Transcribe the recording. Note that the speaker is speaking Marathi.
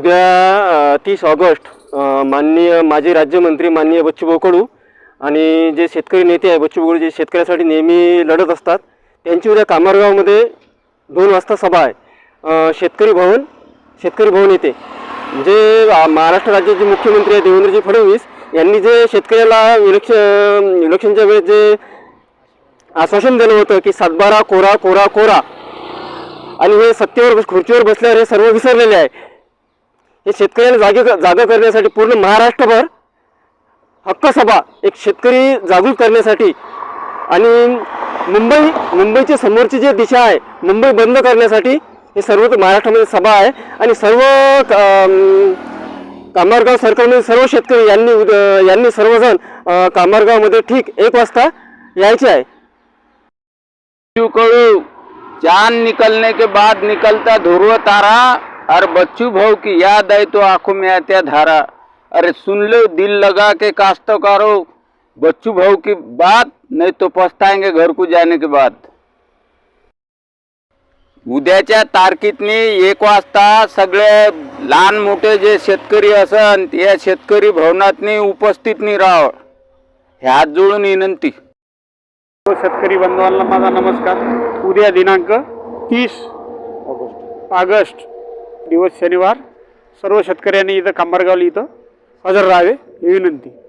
उद्या तीस ऑगस्ट माननीय माजी राज्यमंत्री माननीय बच्चूभाऊ कडू आणि जे शेतकरी नेते आहे बच्चूभाऊ जे शेतकऱ्यासाठी नेहमी लढत असतात त्यांची उद्या कामारगावमध्ये दोन वाजता सभा आहे. शेतकरी भवन शेतकरी भवन येथे जे म्हणजे, महाराष्ट्र राज्याचे मुख्यमंत्री आहे देवेंद्रजी फडणवीस यांनी जे शेतकऱ्याला इलेक्शन इलेक्शनच्या वेळेस जे आश्वासन दिलं होतं की सातबारा कोरा कोरा कोरा आणि हे सत्तेवर बस- खुर्चीवर बसल्यावर हे सर्व विसरलेले आहे. हे शेतकऱ्याला जागे जागा करण्यासाठी पूर्ण महाराष्ट्रभर हक्क सभा एक शेतकरी जागृत करण्यासाठी आणि मुंबई मुंबईच्या समोरची जी दिशा आहे मुंबई बंद करण्यासाठी हे सर्व महाराष्ट्रामध्ये सभा आहे आणि सर्व कामारगाव सर्कलमध्ये सर्व शेतकरी यांनी उद- यांनी सर्वजण कामारगावमध्ये ठीक एक वाजता यायचे आहे. बच्चू चांद निकलने के बाद निकलता ध्रुव तारा और बच्चू भाव की याद आई तो आंखों में आत्या धारा। अरे सुन लो दिल लगा के काश्तकारो बच्चू भाव की बात नहीं तो पछताएंगे घर को जाने के बाद। उद्याच्या तारखेतनी एक वाजता सगळे लहान मोठे जे शेतकरी असन या शेतकरी भवनातनी उपस्थित नाही राहावं ह्यात जोडून विनंती. शेतकरी बांधवांना माझा नमस्कार. उद्या दिनांक तीस ऑगस्ट. दिवस शनिवार सर्व शेतकऱ्यांनी इथं कांबारगावला इथं हजर राहावे ही विनंती.